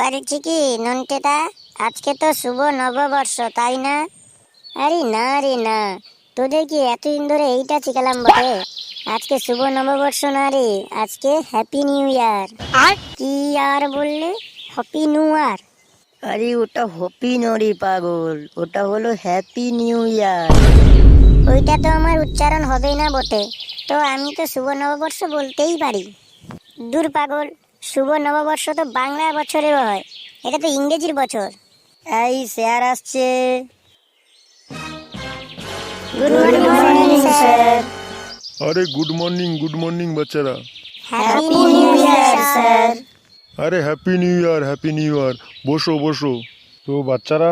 বলছি কি নন্টেদা? আজকে তো শুভ নববর্ষ তাই না? আরে না রে না তোদের কি এতদিন ধরে এইটা শিখালাম বটে? আজকে শুভ নববর্ষ না রে আজকে হ্যাপি নিউ ইয়ার আর? কি আর বললে? হ্যাপি নিউ ইয়ার আরে ওটা হপি নরি পাগল ওটা হলো হ্যাপি নিউ ইয়ার ওইটা তো আমার উচ্চারণ হবেই না বটে তো আমি তো শুভ নববর্ষ বলতেই পারি। দূর পাগল শুভ নববর্ষ তো বাংলা বছরেও হয়। এটা তো ইংরেজির বছর। এই স্যার আসছে। গুড মর্নিং স্যার আরে গুড মর্নিং গুড মর্নিং বাচ্চারা। হ্যাপি নিউ ইয়ার স্যার আরে happy new year happy new year বসো বসো। তো বাচ্চারা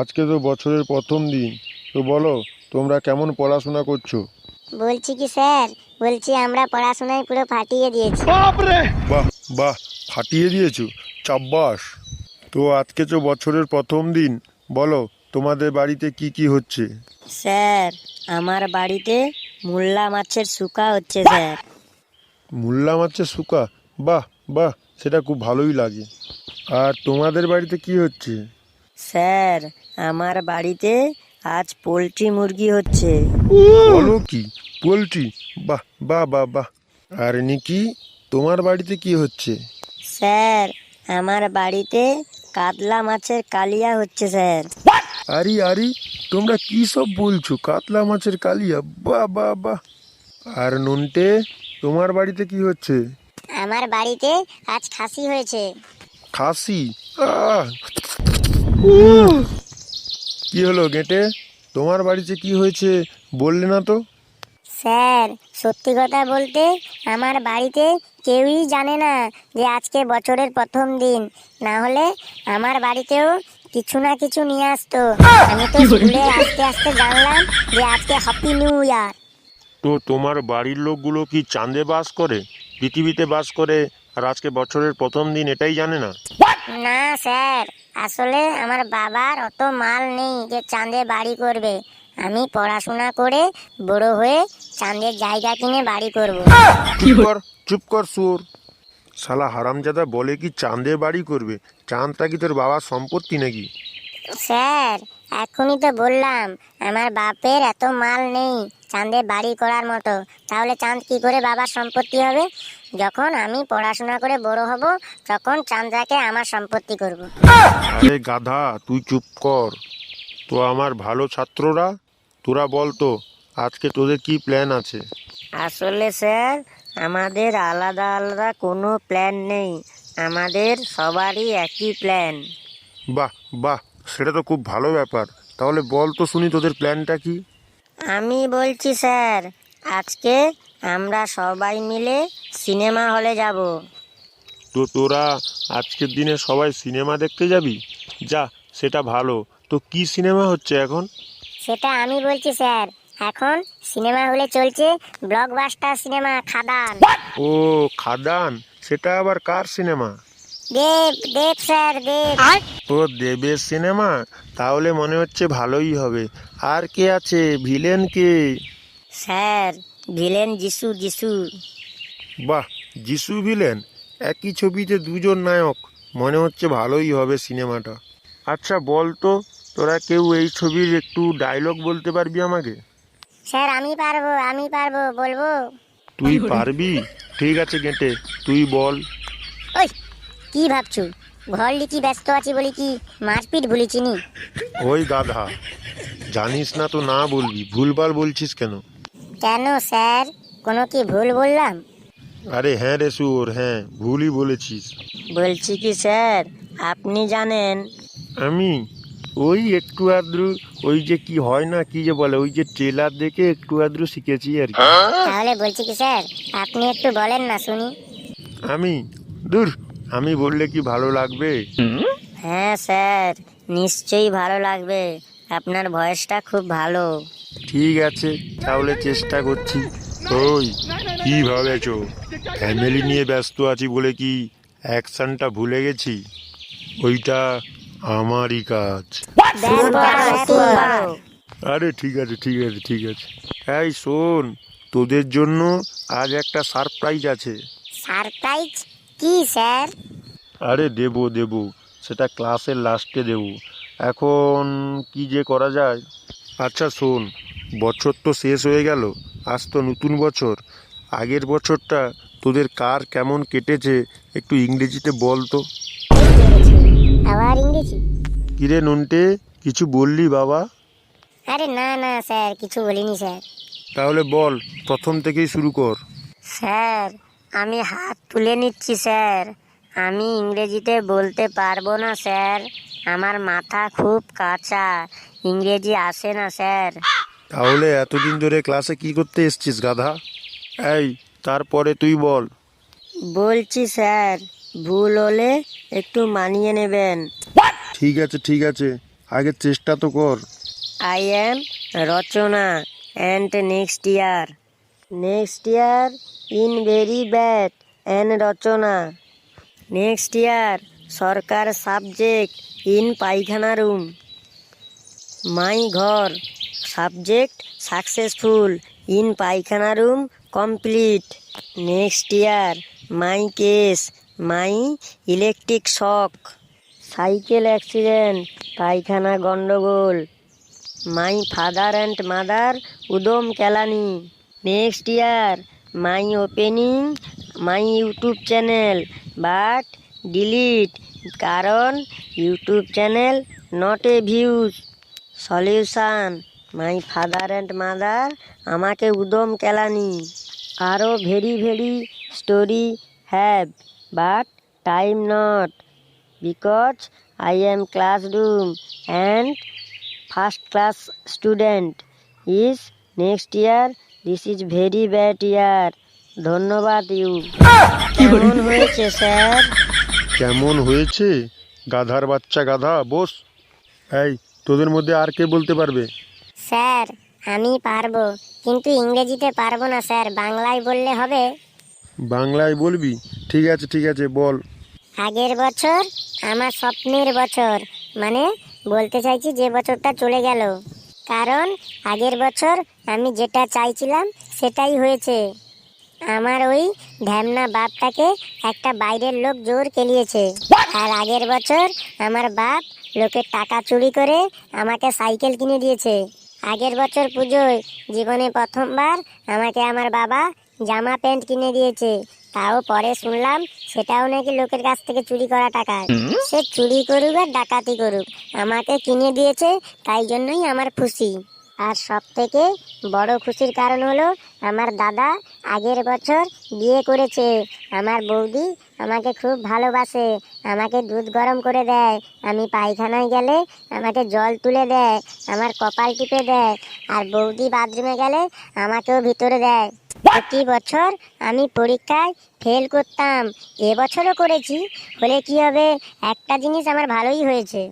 আজকে তো বছরের প্রথম দিন। তো বলো তোমরা কেমন পড়াশোনা করছ? বলছি কি স্যার বলছি আমরা পড়াশোনায় পুরো ফাটিয়ে দিয়েছি। বাহ বাহ ফাটিয়ে দিয়েছ চাব্বাস। তো আজকে তো বছরের প্রথম দিন। বলো তোমাদের বাড়িতে কি কি হচ্ছে? স্যার আমার বাড়িতে মুল্লা মাছের শুকা হচ্ছে স্যার। মুল্লা মাছের শুকা? বাহ বাহ সেটা খুব ভালোই লাগে। আর তোমাদের বাড়িতে কি হচ্ছে? স্যার আমার বাড়িতে আজ পোলট্রি মুরগি হচ্ছে। বলো কি? পোলট্রি? বাহ বাহ বাহ বাহ। আর নিকি তোমার বাড়িতে কি হচ্ছে? স্যার আমার বাড়িতে কাতলা মাছের কালিয়া হচ্ছে স্যার। আরি আরি তোমরা কি সব বলছো? কাতলা মাছের কালিয়া? বাহ বাহ বাহ। আর নন্টে তোমার বাড়িতে কি হচ্ছে? আমার বাড়িতে আজ খাসি হয়েছে। খাসি? আহ! কি হলো গেটে? তোমার বাড়িতে কি হয়েছে? বললে না তো। স্যার সত্যি কথা বলতে আমার বাড়িতে কেউই জানে না যে আজকে বছরের প্রথম দিন। না হলে আমার বাড়িতেও কিছু না কিছু নিয়ে আসতো। আমি তো স্কুলে আস্তে আস্তে জানলাম যে আজকে হ্যাপি নিউ ইয়ার তো তোমার বাড়ির লোকগুলো কি চাঁদে বাস করে? পৃথিবীতে বাস করে আর আজকে বছরের প্রথম দিন এটাই জানে না? না স্যার। আসলে আমার বাবার অত মাল নেই যে চাঁদে বাড়ি করবে। আমি পড়াশোনা করে বড় হয়ে চাঁদের জায়গা কিনে বাড়ি করব। চুপ কর চুপ কর সুর। শালা হারামজাদা বলে কি চাঁদে বাড়ি করবে? চাঁদটা কি তোর বাবার সম্পত্তি নাকি? স্যার এখনই তো বললাম আমার বাপের এত মাল নেই চাঁদে বাড়ি করার মতো। তাহলে চাঁদ কি করে বাবার সম্পত্তি হবে? যখন আমি পড়াশোনা করে বড় হব তখন চাঁদটাকে আমার সম্পত্তি করব। আরে গাধা তুই চুপ কর। তো আমার ভালো ছাত্ররা তোরা বল তো আজকে তোদের কি প্ল্যান আছে? আসলে স্যার আমাদের আলাদা আলাদা কোনো প্ল্যান নেই। আমাদের সবারই একই প্ল্যান বাহ বাহ সেটা তো খুব ভালো ব্যাপার। তাহলে বল তো শুনি তোদের প্ল্যানটা কি? আমি বলছি স্যার আজকে আমরা সবাই মিলে সিনেমা হলে যাব। তো তোরা আজকের দিনে সবাই সিনেমা দেখতে যাবি? যা সেটা ভালো। তো কি সিনেমা হচ্ছে এখন? সেটা আমি বলছি স্যার। এখন সিনেমা হলে চলছে ব্লকবাস্টার সিনেমা খাদান। ও খাদান? সেটা আবার কার সিনেমা? দেব দেব স্যার দেব। ও দেবের সিনেমা? তাহলে মনে হচ্ছে ভালোই হবে। আর কে আছে? ভিলেন কে? স্যার ভিলেন যিশু যিশু। বাহ যিশু ভিলেন? একই ছবিতে দুজন নায়ক। মনে হচ্ছে ভালোই হবে সিনেমাটা। আচ্ছা বল তো। তোরা কেউ এই ছবির একটু ডায়লগ বলতে পারবি আমাকে? স্যার আমি পারব আমি পারব বলব। তুই পারবি? ঠিক আছে গেটে তুই বল। ওই কি ভাবছু? ঘর লিখি ব্যস্ত আছি বলি কি মারপিট ভুলিছি নি? ওই গাধা জানিস না তো না বলবি ভুলভাল বলছিস কেন? কেন স্যার? কোনো কি ভুল বললাম? আরে হ্যাঁ রে সুর হ্যাঁ ভুলই বলেছিস। বলছি কি স্যার আপনি জানেন? আমি? ওই একটু আদ্রু ওই যে কি হয় না কি যে বলে ওই যে ট্রেলার দেখে একটু আদ্রু শিখেছি আর কি। তাহলে বলছি কি স্যার আপনি একটু বলেন না শুনি। আমি? দূর আমি বললে কি ভালো লাগবে? হ্যাঁ স্যার নিশ্চয়ই ভালো লাগবে। আপনার ভয়েসটা খুব ভালো। ঠিক আছে তাহলে চেষ্টা করছি। ওই কি ভাবেছো? ফ্যামিলি নিয়ে ব্যস্ত আছি বলে কি অ্যাকশনটা ভুলে গেছি? ওইটা আমারই কাজ। আরে ঠিক আছে ঠিক আছে ঠিক আছে। এই শোন তোদের জন্য আজ একটা সারপ্রাইজ আছে। সারপ্রাইজ কি স্যার? আরে দেবো দেবো। সেটা ক্লাসের লাস্টে দেব। এখন কি যে করা যায়? আচ্ছা শোন বছর তো শেষ হয়ে গেল। আজ তো নতুন বছর। আগের বছরটা তোদের কার কেমন কেটেছে একটু ইংরেজিতে বল তো। আবার ইংরেজি। কিরে নন্টে কিছু বললি বাবা? আরে না না স্যার কিছু বলিনি স্যার। তাহলে বল প্রথম থেকেই শুরু কর। স্যার আমি হাত তুলে নিচ্ছি স্যার। আমি ইংরেজিতে বলতে পারব না স্যার। আমার মাথা খুব কাঁচা। ইংরেজি আসে না স্যার। তাহলে এতদিন ধরে ক্লাসে কি করতে এসছিস গাধা? এই তারপরে তুই বল। বলছি স্যার ভুল হলে একটু মানিয়ে নেবেন। ঠিক আছে ঠিক আছে। আগে চেষ্টা তো কর। I am Rachna and next year next year in very bad and Rachna. Next year Sarkar subject in পায়খানা রুম মাই ঘর সাবজেক্ট সাকসেসফুল ইন পায়খানা room complete next year my case my, electric shock. Cycle accident, পায়খানা গন্ডগোল। My father and mother, উদম কেলানি। Next year, my opening, my YouTube channel. But delete, কারণ YouTube channel not a views. Solution, my father and mother, আমাকে উদম কেলানি। আরও very very story have. But time not because I am classroom and first class student is next year this is very bad year ধন্যবাদ you কেমন হয়েছে sir? কেমন হয়েছে? গাধার বাচ্চা গাধা বস। এই তোদের মধ্যে আর কে বলতে পারবে? স্যার আমি পারব কিন্তু ইংরেজিতে পারব না স্যার। বাংলায় বললে হবে? বাংলায় বলবি? ঠিক আছে ঠিক আছে, বল। আগের বছর, আমার স্বপ্নের বছর। মানে বলতে চাইছি যে বছরটা চলে গেল। কারণ আগের বছর আমি যেটা চাইছিলাম সেটাই হয়েছে। আমার ওই ঢ্যামনা বাপটাকে একটা বাইরের লোক জোর কেলিয়েছে। আর আগের বছর আমার বাপ লোকের টাকা চুরি করে আমাকে সাইকেল কিনে দিয়েছে। আগের বছর পুজোয় জীবনে প্রথমবার আমাকে আমার বাবা জামা প্যান্ট কিনে দিয়েছে। তাও পরে শুনলাম সেটাও নাকি লোকের কাছ থেকে চুরি করা টাকা। সে চুরি করুক আর ডাকাতি করুক আমাকে কিনে দিয়েছে তাই জন্যই আমার খুশি। আর সব থেকে বড় খুশির কারণ হলো আমার দাদা আগের বছর বিয়ে করেছে। আমার বৌদি আমাকে খুব ভালোবাসে আমাকে দুধ গরম করে দেয় আমি পায়খানায় গেলে আমাকে জল তুলে দেয় আমার কপাল টিপে দেয় আর বৌদি বাথরুমে গেলে আমাকেও ভিতরে দেয়। প্রতি বছর আমি পরীক্ষায় ফেল করতাম। এবছরও করেছি, হলে কি হবে? একটা জিনিস আমার ভালোই হয়েছে।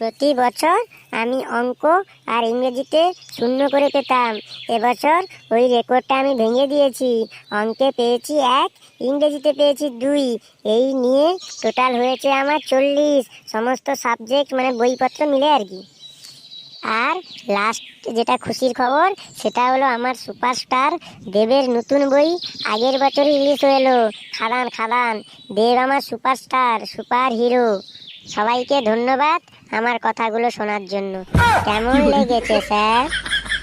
প্রতি বছর আমি অঙ্ক আর ইংরেজিতে শূন্য করে পেতাম। এবছর ওই রেকর্ডটা আমি ভেঙে দিয়েছি। অঙ্কে পেয়েছি এক, ইংরেজিতে পেয়েছি দুই। এই নিয়ে টোটাল হয়েছে আমার চল্লিশ। সমস্ত সাবজেক্ট মানে বইপত্র মিলে আর কি। আর লাস্ট যেটা খুশির খবর সেটা হলো আমার সুপারস্টার দেবের নতুন বই আগের বছরই রিলিজ হলো খাদান খাদান দেব আমার সুপারস্টার সুপার হিরো সবাইকে ধন্যবাদ আমার কথাগুলো শোনার জন্য। কেমন লেগেছে স্যার?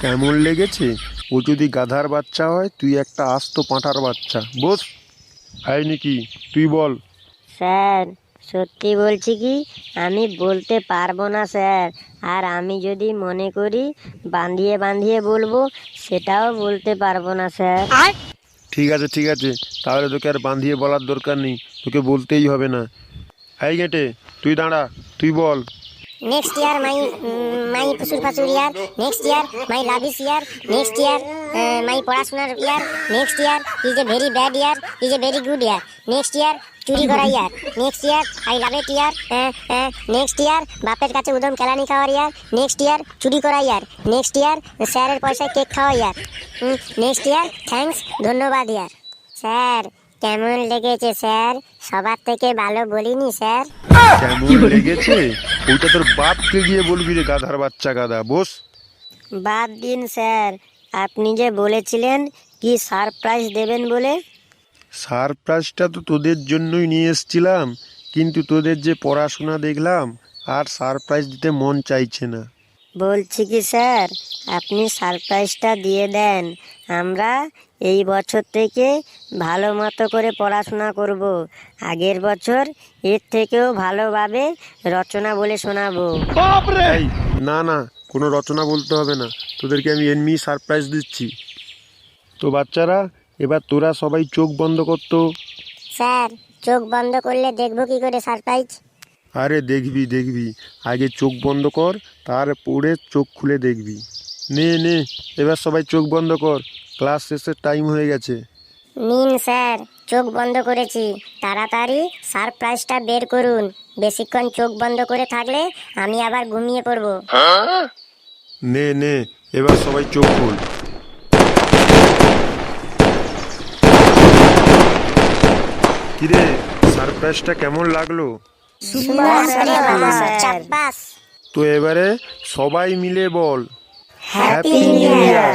কেমন লেগেছে? ও যদি গাধার বাচ্চা হয় তুই একটা আস্ত পাঁঠার বাচ্চা। বস আই নাকি তুই বল। স্যার সত্যি বলছি কি? আমি বলতে পারব না স্যার। আর আমি যদি মনে করি বাঁধিয়ে বাঁধিয়ে বলব সেটাও বলতে পারব না স্যার। ঠিক আছে ঠিক আছে। তাহলে তোকে আর বাঁধিয়ে বলার দরকার নেই। তোকে বলতেই হবে না। এই গেটে তুই দাঁড়া তুই বল। নেক্সট ইয়ার মাই মাই ফুসুর ফাসুর ইয়ার নেক্সট ইয়ার মাই লাভিস ইয়ার নেক্সট ইয়ার মাই পড়াশোনার year next year is a very bad year is a very good year next year চুরি করা year next year I love it year next year বাপের কাছে উদম কেলানি খাওয়ার ইয়ার next year চুরি করা year next ইয়ার স্যারের পয়সায় কেক খাওয়া ইয়ার নেক্সট ইয়ার থ্যাঙ্কস ধন্যবাদ ইয়ার স্যার কেমন লেগেছে স্যার? সবার থেকে ভালো বলিনি স্যার। কেমন লেগেছে? ওইটা তোর বাপকে গিয়ে বলবি রে গাধার বাচ্চা গাধা। বস। বাদ দিন স্যার। আপনি যে বলেছিলেন কি সারপ্রাইজ দেবেন বলে? সারপ্রাইজটা তো তোদের জন্যই নিয়ে এসেছিলাম কিন্তু তোদের যে পড়াশোনা দেখলাম আর সারপ্রাইজ দিতে মন চাইছে না। বলছি কি স্যার? আপনি সারপ্রাইজটা দিয়ে দেন। আমরা এই বছর থেকে ভালো মতো করে পড়াশোনা করব। আগের বছর এর থেকেও ভালোভাবে রচনা বলে শোনাবো। না না কোনো রচনা বলতে হবে না। তোদেরকে আমি এমনি সারপ্রাইজ দিচ্ছি। তো বাচ্চারা এবার তোরা সবাই চোখ বন্ধ করতো স্যার চোখ বন্ধ করলে দেখব কি করে সারপ্রাইজ আরে দেখবি দেখবি। আগে চোখ বন্ধ কর তারপরে চোখ খুলে দেখবি। নে নে এবার সবাই চোখ বন্ধ কর। ক্লাস শেষের টাইম হয়ে গেছে। নিন স্যার চোখ বন্ধ করেছি। তাড়াতাড়ি সারপ্রাইজটা বের করুন। বেশিক্ষণ চোখ বন্ধ করে থাকলে আমি আবার ঘুমিয়ে পড়ব। নে নে এবার সবাই চোখ খোল। কিরে সারপ্রাইজটা কেমন লাগল? তো এবারে সবাই মিলে বল। হ্যাপি নিউ ইয়ার